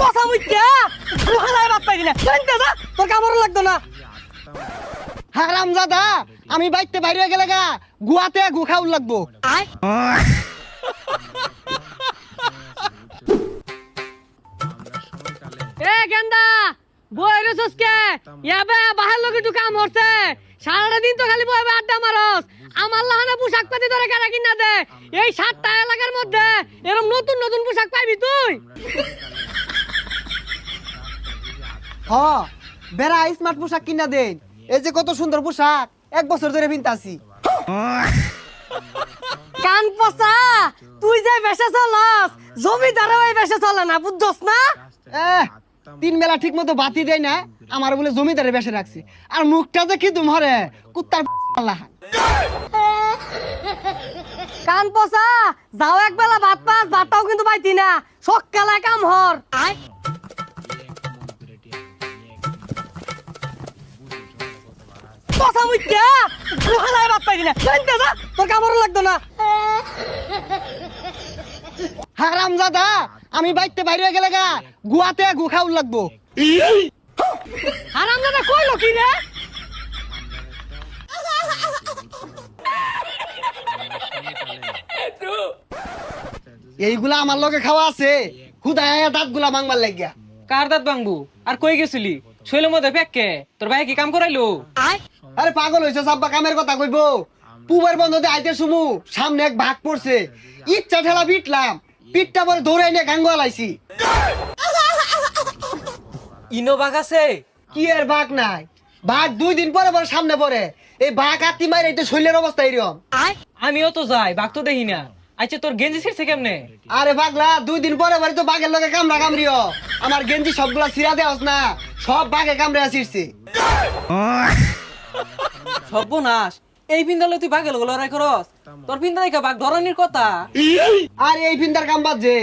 কথা বাদ পাইলি না শুনতে যা তোর কামড় লাগতো না? হারাম দাদা আমি বাইতে বাইরে গেলে গা গুয়াতে গু খাউল লাগবো। আয়। এ গেন্দা বই রেছস কে? ইয়াবে বাহার লোকে একটু কাম হচ্ছে সারাটা দিন তো খালি বইবে আড্ডা মারস। আমার লাহানে পোশাক পাতি ধরে কেনা কিনা দে? এই সাতটা এলাকার মধ্যে এরকম নতুন নতুন পোশাক পাইবি তুই? হ বেড়া স্মার্ট পোশাক কিনা দেন। এই যে কত সুন্দর পোশাক এক বছর ধরে পিনতাছি। কান পচা তুই যে বেসে চলস জমিদারও এই বেসে চলে না বুঝছস না? এহ, তিন বেলা ঠিক মতো বাতি দেয় না আমার বলে জমিদারে বেসে রাখছি। আর মুখটা যে কি তোমারে কুত্তার কান পচা যাও একবেলা ভাত পাস ভাতটাও কিন্তু পাইতি না সকালে কাম হর। আয় গুহালায় ভাত পাইতি না শুনতে যা তোর কামড় লাগতো না। হারাম দাদা আমি বাইতে বাইরে গেলে গা গুয়াতে গু খাউল লাগবো। হারাম দাদা কইলো কি রে এইগুলা আমার লগে খাওয়া আছে। খুদায় দাঁতগুলা মাংবার লাগিয়া। কার দাঁত ভাঙবু? আর কই গেছিলি? শৈলের মধ্যে ফেককে তোর ভাই কি কাম করাইলো? আয়। আরে পাগল হয়েছে সাব্বা কামের কথা কইবো। পুবের বন্ধতে আইতে সুমু সামনে এক ভাগ পড়ছে। ইচ্ছা ঠেলা পিটলাম। পিটটা পরে দৌড়ে নিয়ে গাঙ্গুয়া লাইছি। ইনো বাঘ আছে? কি এর ভাগ নাই? ভাগ দুই দিন পরে পরে সামনে পড়ে। এই ভাগ আত্মি মাইরে এটা শৈলের অবস্থা এরকম আমিও তো যাই বাঘ তো দেখি না। আচ্ছা তোর গেঞ্জি ছিড়ছে কেমনে? আরে পাগলা দুই দিন পরে পরে তো বাঘের লগে কামড়া কামড়িও। আমার গেঞ্জি সবগুলা ছিড়া দেওয়াস না সব বাঘে কামড়ে আসিরছে সর্বনাশ। এই পিন্দালে তুই বাঘের লগে লড়াই করস? তোর পিন্দা দেখা বাঘ ধরনের কথা? আর এই ফিন্দার কাম বাদ যে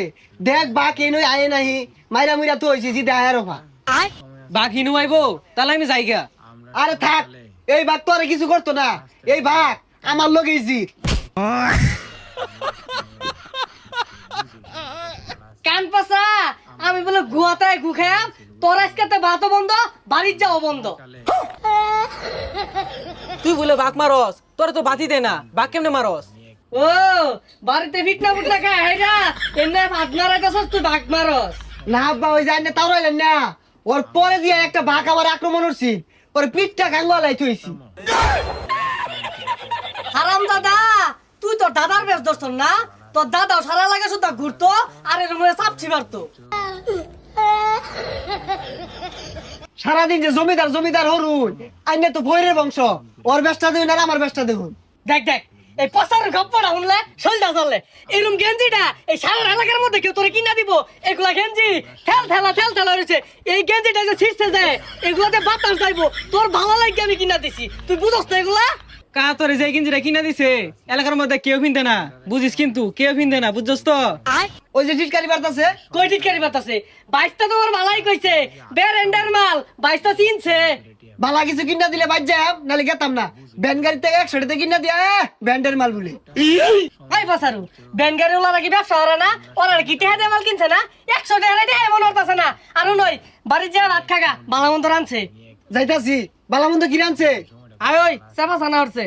দেখ বাঘ এই নই আয়ে নাহি। মাইরা মুইরা তো হয়েছি জিতে আয়ের অফা আয়। বাঘ হিনু আইবো তাহলে আমি যাইগা আরে থাক এই বাঘ তো আর কিছু করতো না। এই বাঘ আমার লগে জিত। কান পাসা আমি বলে গুয়াতে গু খাম তোর আজকে তো ভাতও বন্ধ বাড়ির যাও বন্ধ। তুই বলে বাঘ মারস তোর তো বাতি দে না বাঘ কেমনে মারস? ও বাড়িতে ফিটনা ফুটনা খায় হেরা এমনি ভাত মারাইতেছস তুই মারস। না আব্বা ওই যায় না তাও রইলেন না। ওর পরে দিয়ে একটা বাঘ আমার আক্রমণ করছি। ওর পিঠটা গাঙ্গালাই থইছি। হারাম দাদা তুই তোর দাদার বেশ ধরছ না? তোর দাদাও সারা লাগে শুধু ঘুরতো আর এর মধ্যে চাপছি মারতো সারাদিন যে জমিদার জমিদার হরুন আইনে তো ভৈরের বংশ ওর ব্যবসা দেখুন আর আমার ব্যবসা দেখুন দেখ দেখ এই পচার গপ্পটা শুনলে সলটা চললে এরকম গেঞ্জিটা এই সারা এলাকার মধ্যে কেউ তোরে কিনা দিব? এগুলা গেঞ্জি ঠেল ঠেলা ঠেল ঠেলা রয়েছে এই গেঞ্জিটা যে ছিঁড়তে যায় এগুলাতে বাতাস যাইবো। তোর ভালো লাগে আমি কিনা দিছি। তুই বুঝস তো এগুলা? কা তোর যে গেঞ্জিটা কিনা দিছে। এলাকার মধ্যে কেউ পিনতে না। বুঝিস কিন্তু কেউ পিনতে না বুঝছস তো? ওই যে টিটকারি বার্তাছে কই টিটকারি বাতাসে বাইশটা তোমার ভালাই কইছে। বেরেন্ডার মাল বাইশটা চিনছে। বালা কিছু কিনা দিলে বাদ যাম নাহলে গেতাম না। ব্যান গাড়ি থেকে একশো টাকা কিনা দিয়া এ, ব্যান্ডের মাল বলে। এই বাসারু ব্যানগাড়ি ওলা কি ব্যবসা ওরা না? ওরা কি টেহা দিয়ে মাল কিনছে না? একশো টাকা টেহা এমন হতাছে না। আরও নয় বাড়ির যা ভাত খাগা বালা মন্দ রানছে যাইতাছি বালামন্দ কিনে আনছে আয় ওই চাপা চানা হচ্ছে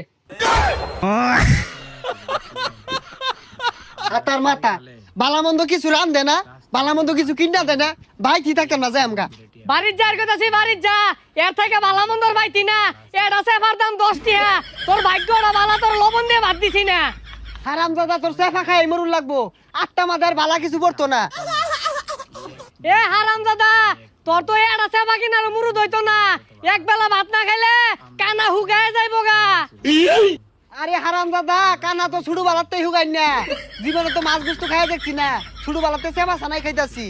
হাতার মাথা বালামন্দ কিছু রান দে না বালামন্দ কিছু কিনা দে না ভাই কি থাকতাম না যাই আমগা। বাড়ির যার কথা সে বাড়ির যা এর থেকে বালা মন্দর বাইতি না এর আছে এবার দাম দশ টিহা তোর ভাগ্যটা বালা তোর লবণ দিয়ে ভাত দিছি না। হারাম দাদা তোর চেফা খাই মরুন লাগবো। আটটা মাদার বালা কিছু পড়তো না। এ হারাম দাদা তোর তো এর আছে বাকি না মুরুদ হইতো না। এক বেলা ভাত না খাইলে কানা হুগায় যাইব গা। আরে হারাম দাদা কানা তো ছুড়ু বালাতে হুগাই না। জীবনে তো মাছ গুস্তু খাই দেখছি না। ছুড়ু বালাতে চেপা সানাই খাইতাছি।